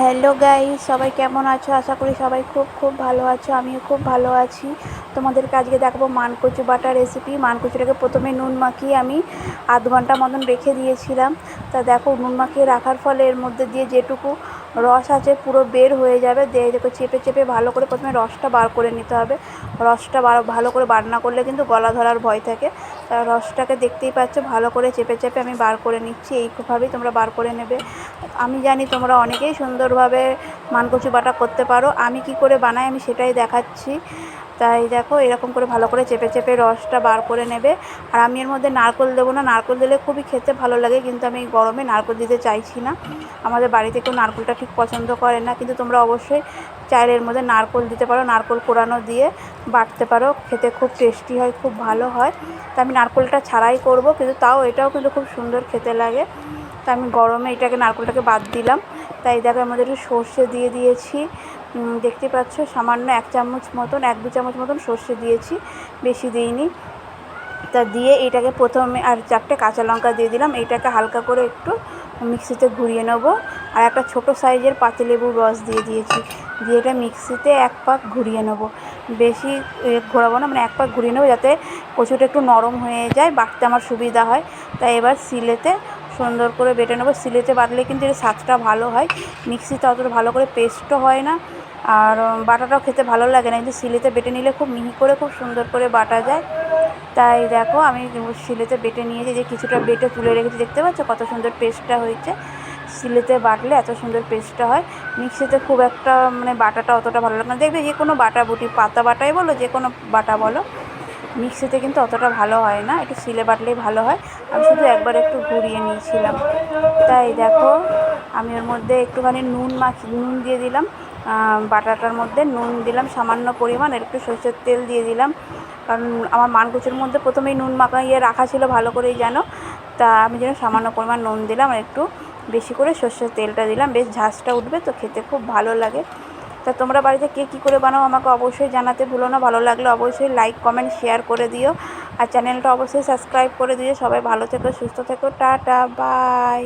Hello guy সবাই কেমন আছো? আশা করি সবাই খুব খুব ভালো আছো, আমিও খুব ভালো আছি। তোমাদেরকে আজকে দেখাবো মানকচু বাটা রেসিপি মানকচুটাকে প্রথমে নুন মাখিয়ে আমি আধ ঘণ্টা মতন রেখে দিয়েছিলাম। তা দেখো, নুন মাখিয়ে রাখার ফলে এর মধ্যে দিয়ে যেটুকু রস আছে পুরো বের হয়ে যাবে। দিয়ে দেখো, চেপে চেপে ভালো করে প্রথমে রসটা বার করে নিতে হবে। রসটা বার, ভালো করে বার না করলে কিন্তু গলা ধরার ভয় থাকে। রসটাকে দেখতেই পাচ্ছ, ভালো করে চেপে চেপে আমি বার করে নিচ্ছি। এইভাবেই তোমরা বার করে নেবে। আমি জানি তোমরা অনেকেই সুন্দরভাবে মানকচু বাটা করতে পারো। আমি কি করে বানাই আমি সেটাই দেখাচ্ছি। তাই দেখো এরকম করে ভালো করে চেপে চেপে রসটা বার করে নেবে। আর আমি এর মধ্যে নারকোল দেবো না। নারকোল দিলে খুবই খেতে ভালো লাগে, কিন্তু আমি গরমে নারকোল দিতে চাইছি না। আমাদের বাড়িতে কেউ নারকোলটা ঠিক পছন্দ করে না, কিন্তু তোমরা অবশ্যই চাইলে এর মধ্যে নারকোল দিতে পারো, নারকোল কোরানো দিয়ে বাটতে পারো। খেতে খুব টেস্টি হয়, খুব ভালো হয়। তা আমি নারকোলটা ছাড়াই করব, কিন্তু তাও এটাও কিন্তু খুব সুন্দর খেতে লাগে। তা আমি গরমে এটাকে নারকোলটাকে বাদ দিলাম। তাই দেখো মধ্যে একটু সর্ষে দিয়ে দিয়েছি। দেখতে পাচ্ছ, সামান্য এক চামচ মতন, এক দু চামচ মতন সর্ষে দিয়েছি, বেশি দিইনি। তা দিয়ে এটাকে প্রথমে, আর চারটে কাঁচা লঙ্কা দিয়ে দিলাম, এটাকে হালকা করে একটু মিক্সিতে ঘুরিয়ে নেব। আর একটা ছোটো সাইজের পাতিলেবুর রস দিয়ে দিয়েছি, দিয়ে এটা মিক্সিতে এক পাক ঘুরিয়ে নেব। বেশি ঘোরাবো না মানে এক পাক ঘুরিয়ে নেব যাতে কচুটা একটু নরম হয়ে যায়, বাটতে আমার সুবিধা হয়। তাই এবার সিলেতে সুন্দর করে বেটে নেব। সিলেতে বাটলে কিন্তু এর স্বাদটা ভালো হয়। মিক্সিতে অতটা ভালো করে পেস্টও হয় না। আর বাটাটাও খেতে ভালো লাগে না। কিন্তু সিলেতে বেটে নিলে খুব মিহি করে খুব সুন্দর করে বাটা যায়। তাই দেখো, আমি শিলেতে বেটে নিয়েছি। যে কিছুটা বেটে তুলে রেখেছি, দেখতে পাচ্ছ কত সুন্দর পেস্টটা হয়েছে। শিলেতে বাটলে এত সুন্দর পেস্টটা হয়। মিক্সিতে খুব একটা মানে বাটাটা অতটা ভালো লাগে না। দেখবে যে কোনো বাটা, বুটি, পাতা বাটাই বলো, যে কোনো বাটা বলো মিক্সিতে কিন্তু অতটা ভালো হয় না, একটু শিলে বাটলেই ভালো হয়। আমি শুধু একবার একটু ঘুরিয়ে নিয়েছিলাম। তাই দেখো, আমি ওর মধ্যে একটুখানি নুন মাখি, নুন দিয়ে দিলাম। বাটাটার মধ্যে নুন দিলাম, সামান্য পরিমাণ একটু সরষের তেল দিয়ে দিলাম। কারণ আমার মানকুচুর মধ্যে প্রথমেই নুন মাখা ইয়ে রাখা ছিল ভালো করেই যেন তা আমি যেন সামান্য পরিমাণ নুন দিলাম, আর একটু বেশি করে সর্ষের তেলটা দিলাম। বেশ ঝাঁসটা উঠবে, তো খেতে খুব ভালো লাগে। তা তোমরা বাড়িতে কে কী করে বানাও আমাকে অবশ্যই জানাতে ভুলো না। ভালো লাগলে অবশ্যই লাইক কমেন্ট শেয়ার করে দিও। আর চ্যানেলটা অবশ্যই সাবস্ক্রাইব করে দিও। সবাই ভালো থেকো, সুস্থ থেকো। Tata bye